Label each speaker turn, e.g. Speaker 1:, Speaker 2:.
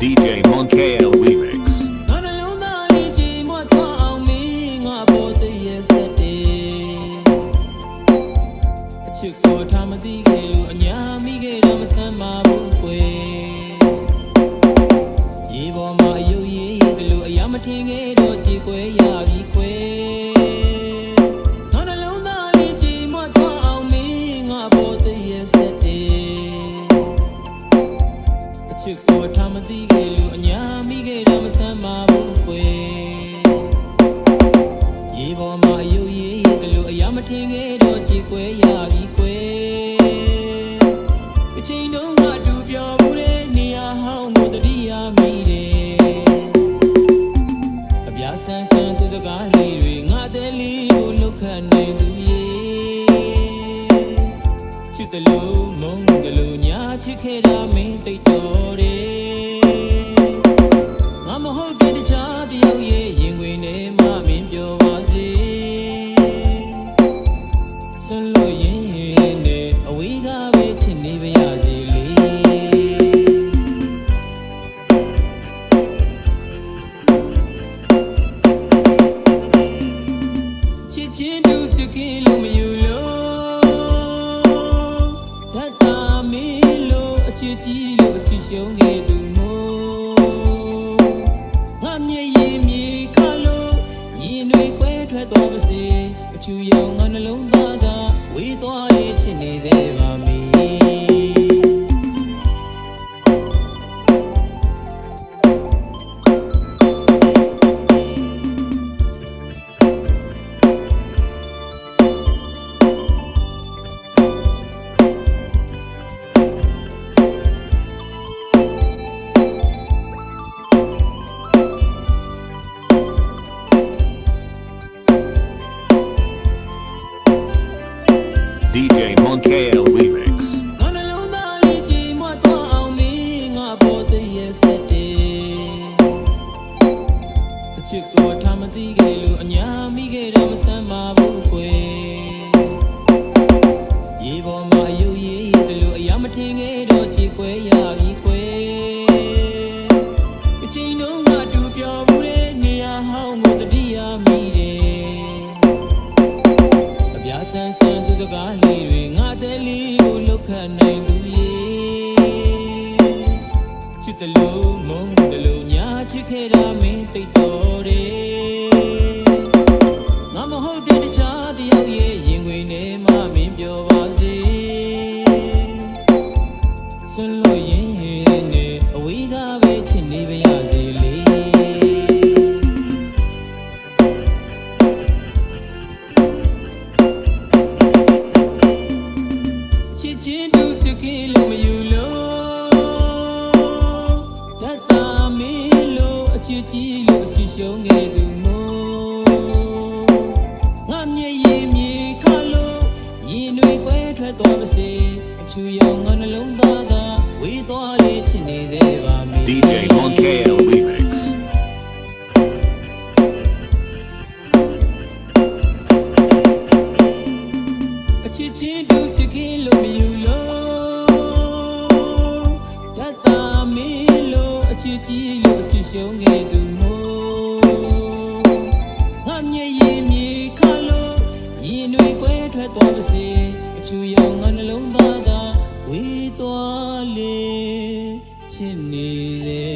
Speaker 1: DJ Monkey Remix ငါနှလုံးသားလေးချိန်မသွားအောင်မင်းငါပေါ်တည့်ရစတဲ့အချစ်ကိုထားမသိခဲ့ဘူးအညာမိခဲ့တော့မဆမ်းပါဘူးကွယ်ရေပေါ်မှာအယုတ်ရေးကလေးအရာမထင်ခဲ့တော့ကြေကွဲရပြီကွယ် ချစ်ကိုထားမသိခဲ့လို့အညာမိခဲ့တော့မဆမ်းပါဘူးခွဲရေပေါ်မှာအယုတ်ရည်ကလို့အရာမထင်ခဲ့တော့ကြည်ခွဲရပြီခွဲအချိန်တုန်းကတူပြောမှုတဲ့နေရာဟောင်းကိုတတိယမိတယ်အပြားဆန်းဆန်းသူစကားလေးတွေငါတဲ့လေးကိုလုတ်ခတ်နိုင်သူရေချစ် တယ်လို့မုန်းတယ်လို့ညာချစ်ခဲ့တာမင်းသိတော်တယ်ငါမဟုတ်တဲ့တခြားတယောက်ရဲ့ရင်ဝင်ထဲမှာမင်းပြောပါစေဆွလို့ရင်
Speaker 2: DJ Monkey Remix.
Speaker 1: ငါနှလုံးသားလေးကြည်မွတ်သွားအောင်မင်းငါပေါ်တည်းရဲ့စက်တည်းအချစ်ကိုထားမသိခဲ့ ပြားဆန်းဆန်းသူစကားလေးတွေငါတဲ့လေးကိုလုတ်ခတ်နိုင်သူရေချစ်တယ်လို့မုန်းတယ်လို့ညာချစ်ခဲ့တာမင်းသိတော်တယ်ငါမဟုတ်တဲ့တခြားတယောက်ရဲ့ရင်ခွင်ထဲမှာမင်းပြောပါစေဆွလို့ရင်နဲ့အဝေးကပဲချစ်နေပါရစေ ချစ်ချင်းတူစကင်းလို့မယူလို့တတ်တာမင်းလို့အချစ်ကြီးလို့အချစ်ရှုံးခဲ့သူမို့ငါမျက်ရည်မြေခါလို့ရင်တွေကွဲထွက်သွားပါစေအဖြူရောင်ငါနှလုံးသားကဝေးသွားလေချစ်နေသေးပါမည်
Speaker 2: DJ Monkey Remix.
Speaker 1: အချစ်ချင်း လေးဖြစ်နေတယ်